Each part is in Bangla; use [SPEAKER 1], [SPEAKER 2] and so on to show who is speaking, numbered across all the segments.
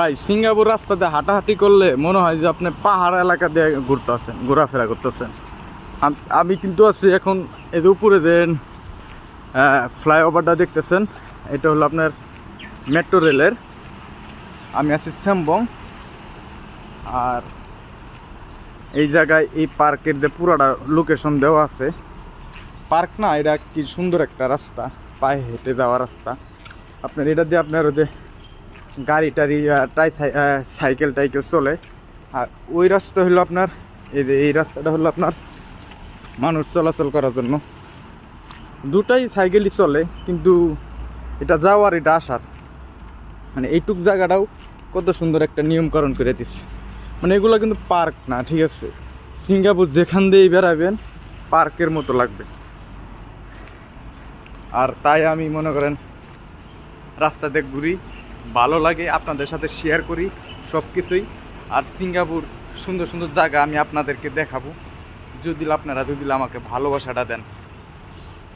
[SPEAKER 1] ভাই, সিঙ্গাপুর রাস্তাতে হাঁটাহাঁটি করলে মনে হয় যে আপনি পাহাড় এলাকা দিয়ে ঘুরতেছেন, ঘোরাফেরা করতেছেন। আমি কিন্তু আছি এখন এর উপরে যে ফ্লাইওভারটা দেখতেছেন, এটা হলো আপনার মেট্রো রেলের। আমি আছি স্যামবং, আর এই জায়গায় এই পার্কের যে পুরাটা লোকেশন দেওয়া আছে, পার্ক না, এটা কি সুন্দর একটা রাস্তা, পায়ে হেঁটে যাওয়া রাস্তা। আপনার এটা দিয়ে আপনার ওদের গাড়ি টাড়ি টাই সাইকেল টাইকেল চলে। আর ওই রাস্তা হলো আপনার, এই যে এই রাস্তাটা হলো আপনার মানুষ চলাচল করার জন্য। দুটাই সাইকেলই চলে, কিন্তু এটা যাওয়ার এটা আসার। মানে এইটুক জায়গাটাও কত সুন্দর একটা নিয়মকরণ করে দিচ্ছে। মানে এগুলো কিন্তু পার্ক না, ঠিক আছে? সিঙ্গাপুর যেখান দিয়েই বেড়াবেন, পার্কের মতো লাগবে। আর তাই আমি মনে করেন রাস্তাতে ঘুরি। ভালো লাগে, আপনাদের সাথে শেয়ার করি সব কিছুই আর সিঙ্গাপুর, সুন্দর সুন্দর জায়গা আমি আপনাদেরকে দেখাবো। যদি আপনারা, যদি আমাকে ভালোবাসাটা দেন,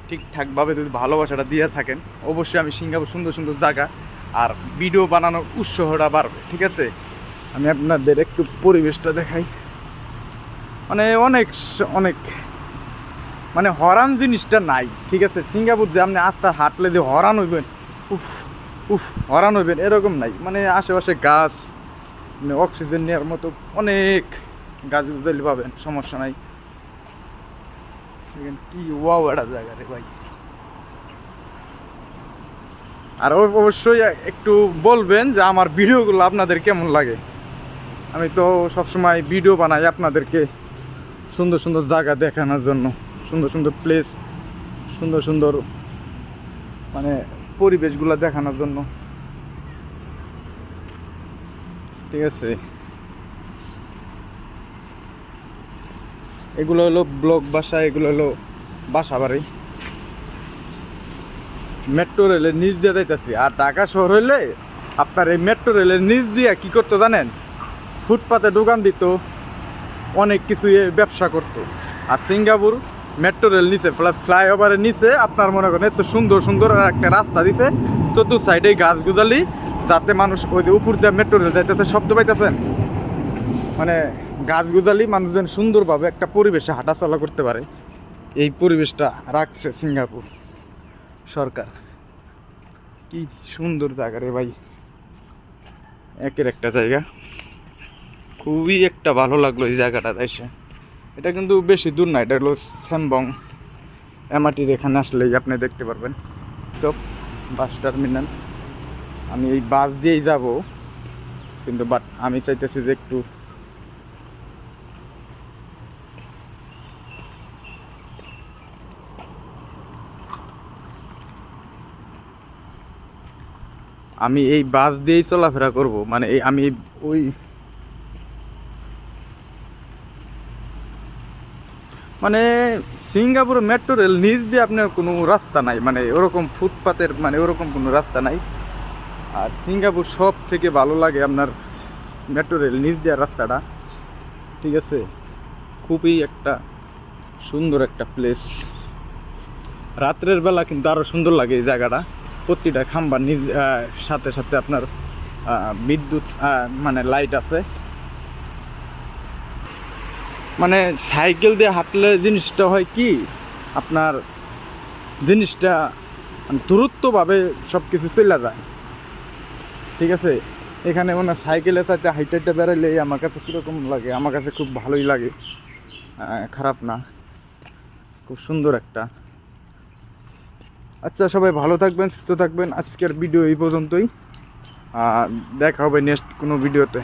[SPEAKER 1] ঠিকঠাকভাবে যদি ভালোবাসাটা দিয়ে থাকেন, অবশ্যই আমি সিঙ্গাপুর সুন্দর সুন্দর জায়গা আর ভিডিও বানানোর উৎসাহটা বাড়বে, ঠিক আছে? আমি আপনাদের একটু পরিবেশটা দেখাই। মানে অনেক অনেক মানে হরান জিনিসটা নাই, ঠিক আছে? সিঙ্গাপুর যে আপনি আস্তে হাঁটলে যে হরান হইবেন, উফ উফ, হরান হইবেন, এরকম নাই। মানে আশেপাশে গাছ মানে অক্সিজেন নেওয়ার মতো অনেক গাছ গুজলি পাবেন, সমস্যা নাই। কি ওয়াও একটা জায়গা রে ভাই। আর অব- অবশ্যই একটু বলবেন যে আমার ভিডিওগুলো আপনাদের কেমন লাগে? আমি তো সবসময় ভিডিও বানাই আপনাদেরকে সুন্দর সুন্দর জায়গা দেখানোর জন্য। সুন্দর সুন্দর প্লেস সুন্দর সুন্দর মানে পরিবেশগুলো দেখানোর জন্য। ঠিক আছে। এগুলো হলো ব্লক বাসা, এগুলো হলো বাসা বাড়ি। মেট্রো রেলের নিচ দিয়ে যাইতেছি। আর ঢাকা শহর হইলে আপনার এই মেট্রো রেলের নিচ দিয়ে কি করতো জানেন? ফুটপাতে দোকান দিত, অনেক কিছু ব্যবসা করতো। আর সিঙ্গাপুর মেট্রো রেল নিচে ফ্লাইওভারের নিচে আপনার মনে করেন এত সুন্দর সুন্দর একটা রাস্তা দিছে। চতুর সাইডে গাছ গুজালি, যাতে মানুষ ওই উপর দিয়ে মেট্রো রেল যাইতেছে, শব্দ পাইতেছেন? মানে গাছ গুজালি, মানুষজন সুন্দরভাবে একটা পরিবেশে হাঁটাচলা করতে পারে। এই পরিবেশটা রাখছে সিঙ্গাপুর সরকার। কি সুন্দর জায়গা রে ভাই। একের একটা জায়গা। খুবই একটা ভালো লাগল এই জায়গাটা এসে এটা কিন্তু বেশি দূর না, এটা হলো স্যামবং এমআরটির এখানে আসলেই আপনি দেখতে পারবেন। তো বাস টার্মিনাল। আমি এই বাস দিয়েই যাব, কিন্তু বাট আমি চাইতেছি যে একটু আমি এই বাস দিয়েই চলাফেরা করব মানে এই আমি ওই মানে সিঙ্গাপুর মেট্রো রেল নিজ দিয়ে আপনার কোনো রাস্তা নাই মানে ওরকম ফুটপাতের মানে ওরকম কোনো রাস্তা নাই। আর সিঙ্গাপুর সব থেকে ভালো লাগে আপনার মেট্রো রেল নিজ দেওয়ার রাস্তাটা। ঠিক আছে? খুবই একটা সুন্দর একটা প্লেস রাত্রের বেলা কিন্তু আরও সুন্দর লাগে এই জায়গাটা। প্রতিটা খাম্বার নিজ সাথে সাথে আপনার বিদ্যুৎ মানে লাইট আছে। মানে সাইকেল দিয়ে হাঁটলে জিনিসটা হয় কি? আপনার জিনিসটা মানে দূরত্বভাবে সব কিছু চলে যায়। ঠিক আছে? এখানে মানে সাইকেলে সাথে হাইটে হাইটে বেরোলে আমার কাছে কীরকম লাগে? আমার কাছে খুব ভালোই লাগে। খারাপ না। খুব সুন্দর একটা। আচ্ছা সবাই ভালো থাকবেন, সুস্থ থাকবেন। আজকের ভিডিও এই পর্যন্তই। দেখা হবে নেক্সট কোনো ভিডিওতে।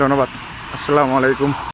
[SPEAKER 1] ধন্যবাদ। আসসালামু আলাইকুম।